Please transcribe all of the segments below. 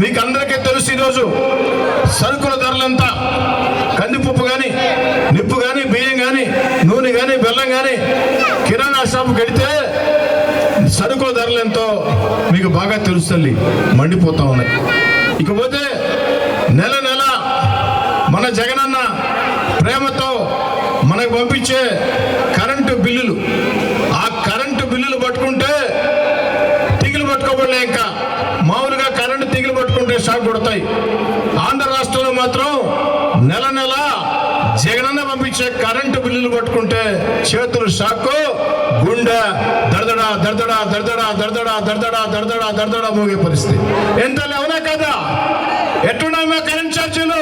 మీకు అందరికీ తెలుసు ఈరోజు సరుకుల ధరలంతా. కందిపప్పు కానీ నిప్పు కానీ బియ్యం కానీ నూనె కానీ బెల్లం కానీ కిరాణా షాప్ కడితే సరుకుల ధరలు ఎంతో మీకు బాగా తెలుస్తుంది మండిపోతా ఉన్నాయి. ఇకపోతే నెల నెల మన జగనన్న ప్రేమతో మనకు పంపించే కరెంటు బిల్లులు ఆ కరెంటు బిల్లులు పట్టుకుంటే తీగలు పట్టుకోబడలే ఇంకా మామూలుగా కరెంటు తీగలు పట్టుకుంటే షాక్ కొడతాయి ఆంధ్ర రాష్ట్రంలో మాత్రం నెల నెల జగనన్న పంపించే కరెంటు బిల్లులు పట్టుకుంటే చేతులు షాక్కు గుండె దర్దడా దర్దడా దర్దడా దర్దడా దర్దడా దర్దడా దర్దడా మోగే పరిస్థితి. ఎంత లేవునా కదా? ఎట్టున్నాయమ్మా కరెంట్ ఛార్జీలు?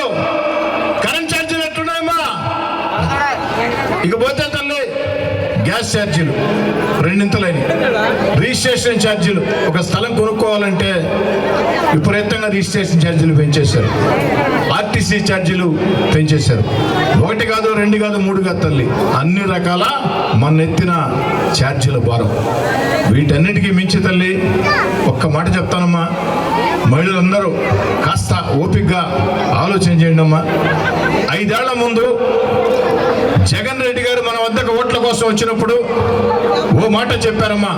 కరెంట్ ఛార్జీలు ఎట్టున్నాయమ్మా ఇకపోతే తల్లి గ్యాస్ ఛార్జీలు రెండింతలైన రిజిస్ట్రేషన్ ఛార్జీలు. ఒక స్థలం కొనుక్కోవాలంటే విపరీతంగా రిజిస్ట్రేషన్ ఛార్జీలు పెంచేశారు. ఆర్టీసీ ఛార్జీలు పెంచేశారు. ఒకటి కాదు రెండు కాదు మూడు కాదు తల్లి. అన్ని రకాల మన ఎత్తిన ఛార్జీల భారం. వీటన్నిటికీ మించి తల్లి ఒక్క మాట చెప్తానమ్మా. మహిళలందరూ కాస్త ఓపికగా ఆలోచన చేయండి అమ్మా ఐదేళ్ళ ముందు జగన్ రెడ్డి గారు మన వద్దకు ఓట్ల కోసం వచ్చినప్పుడు ఓ మాట చెప్పారమ్మా.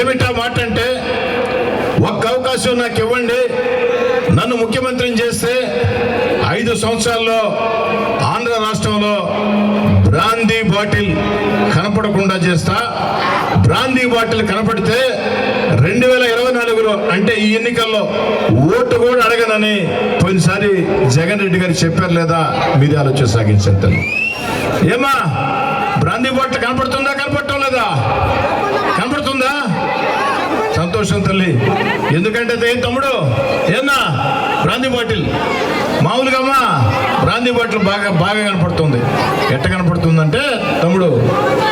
ఏమిటా మాట అంటే ఒక్క అవకాశం నాకు ఇవ్వండి. నన్ను ముఖ్యమంత్రిని చేస్తే ఐదు సంవత్సరాల్లో ఆంధ్ర రాష్ట్రంలో బ్రాందీ బాటిల్ కనపడకుండా చేస్తా. బ్రాందీ బాటిల్ కనపడితే రెండు వేల ఇరవై నాలుగులో అంటే ఈ ఎన్నికల్లో ఓటు కూడా అడగనని పోయినసారి జగన్ రెడ్డి గారు చెప్పారు లేదా మీది ఆలోచన సాగించండి ఏమా బ్రాందీ బాటిల్ కనపడుతుందా కనపడటం లేదా? కనపడుతుందా? సంతోషం తల్లి. ఎందుకంటే ఏం తమ్ముడు. ఏనా బ్రాంది బాటిల్. మామూలుగా అమ్మా బ్రాంది బాటిల్ బాగా బాగా కనపడుతుంది. ఎట్ట కనపడుతుందంటే తమ్ముడు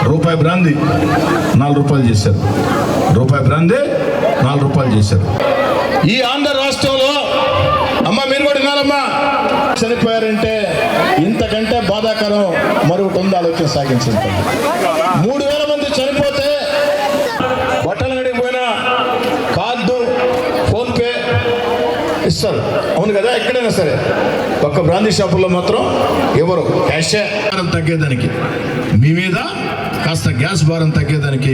రూపాయి బ్రాంది నాలుగు రూపాయలు చేశారు. రూపాయి బ్రాంది నాలుగు రూపాయలు చేశారు. ఈ ఆంధ్ర రాష్ట్రంలో అమ్మ మీరు కూడా వినాలమ్మా చనిపోయారంటే ఇంతకంటే బాధాకరం మరొకటి ఉంది ఆలోచన సాగించింది మూడు ఇస్తారు అవును కదా ఎక్కడైనా సరే. ఒక్క బ్రాందీ షాపుల్లో మాత్రం ఎవరు? క్యాష్ భారం తగ్గేదానికి మీ మీద కాస్త గ్యాస్ భారం తగ్గేదానికి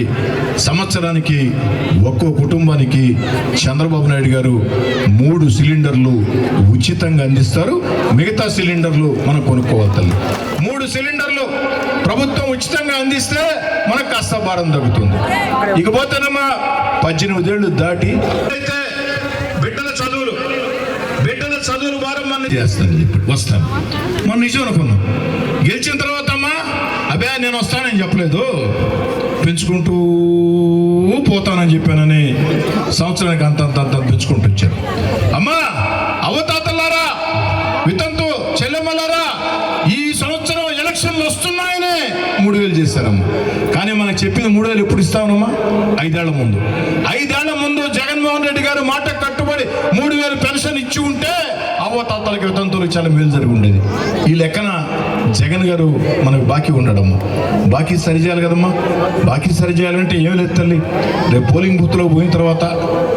సంవత్సరానికి ఒక్కో కుటుంబానికి చంద్రబాబు నాయుడు గారు మూడు సిలిండర్లు ఉచితంగా అందిస్తారు. మిగతా సిలిండర్లు మనం కొనుక్కోవాలి తల్లి. మూడు సిలిండర్లు ప్రభుత్వం ఉచితంగా అందిస్తే మనకు కాస్త భారం తగ్గుతుంది. ఇకపోతేనమ్మా పద్దెనిమిది ఏళ్ళు దాటి అయితే చదువులు చేస్తాను చెప్పి వస్తాను మనం నిజం అనుకున్నాం. గెలిచిన తర్వాత అమ్మా అబ్బే నేను వస్తానని చెప్పలేదు. పెంచుకుంటూ పోతానని చెప్పానని సంవత్సరానికి అంత అంత అంత పెంచుకుంటూ వచ్చాను అమ్మా అవతాతలారా వితంతు చెల్లెమ్మలారా ఈ సంవత్సరం ఎలక్షన్లు వస్తున్నాయనే మూడు వేలు చేశారమ్మా. కానీ మనకు చెప్పింది మూడు వేలు ఎప్పుడు ఇస్తామమ్మా ఐదేళ్ళ ముందు. ఐదేళ్ళ ముందు జగన్మోహన్ రెడ్డి గారు మాట కట్టుబడి మూడు వేలు పెన్షన్ ఇచ్చి ఉంటే అవ్వతాతలకి వితంతువులకు చాలా మేలు జరిగి ఉండేది. ఈ లెక్కన జగన్ గారు మనకు బాకీ ఉండడమ్మా బాకీ సరి చేయాలి కదమ్మా? బాకీ సరి చేయాలంటే ఏం లేదు తల్లి. రేపు పోలింగ్ బూత్లో పోయిన తర్వాత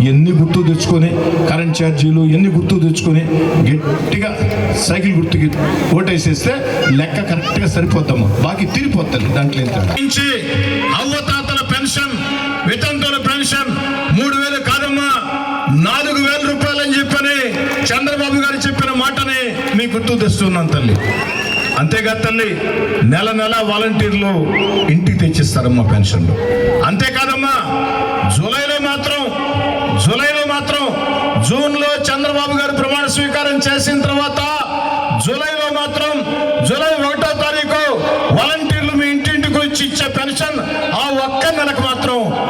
ఎన్ని గుర్తు తెచ్చుకొని కరెంట్ ఛార్జీలు ఎన్ని గుర్తు తెచ్చుకొని గట్టిగా సైకిల్ గుర్తుకి ఓటేసేస్తే లెక్క కరెక్ట్గా సరిపోతాము బాకీ తిరిగిపోతుంది దాంట్లో అవ్వతాతల పెన్షన్ వితంతుల పెన్షన్ మూడు వేల కాదమ్మా నాలుగు వేల రూపాయలు అని చెప్పని చంద్రబాబు గారు చెప్పిన మాటనే మీ గుర్తు తెస్తున్నాను తల్లి. అంతేగా తల్లి నెల నెల వాలంటీర్లు ఇంటికి తెచ్చిస్తారమ్మా పెన్షన్లు. అంతేకాదమ్మా జూలైలో మాత్రం జూలైలో మాత్రం జూన్లో చంద్రబాబు గారు ప్రమాణ స్వీకారం చేసిన తర్వాత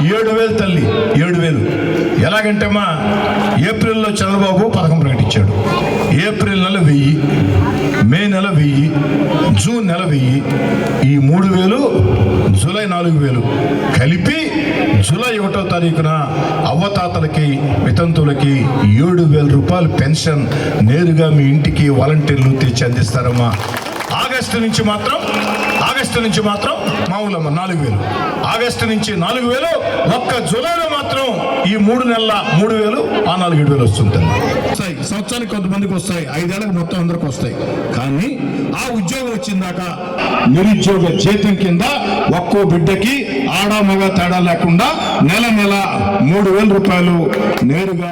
ఏడు వేలు తల్లి ఏడు వేలు ఎలాగంటే మా ఏప్రిల్లో చంద్రబాబు పథకం ప్రకటించాడు. ఏప్రిల్ నెల వెయ్యి మే నెల వెయ్యి జూన్ నెల వెయ్యి ఈ మూడు వేలు జూలై నాలుగు వేలు కలిపి జూలై ఒకటో తారీఖున అవ్వతాతలకి వితంతులకి ఏడు వేల రూపాయలు పెన్షన్ నేరుగా మీ ఇంటికి వాలంటీర్లు తెచ్చి అందిస్తారమ్మా. ఆగస్టు నుంచి మాత్రం ఆగస్టు నుంచి మాత్రం మామూలమ్మ నాలుగు వేలు. ఆగస్టు నుంచి నాలుగు వేలు ఒక్క జూలైలో మాత్రం ఈ మూడు నెలల మూడు వేలు ఆ నాలుగు ఏడు వేలు వస్తుంటుంది. వస్తాయి. సంవత్సరానికి కొంతమందికి వస్తాయి. ఐదేళ్ళకి మొత్తం అందరికి వస్తాయి. కానీ ఆ ఉద్యోగం వచ్చిందాక నిరుద్యోగ జీతం కింద ఒక్కో బిడ్డకి ఆడ మగ తేడా లేకుండా నెల నెల మూడు వేల రూపాయలు నేరుగా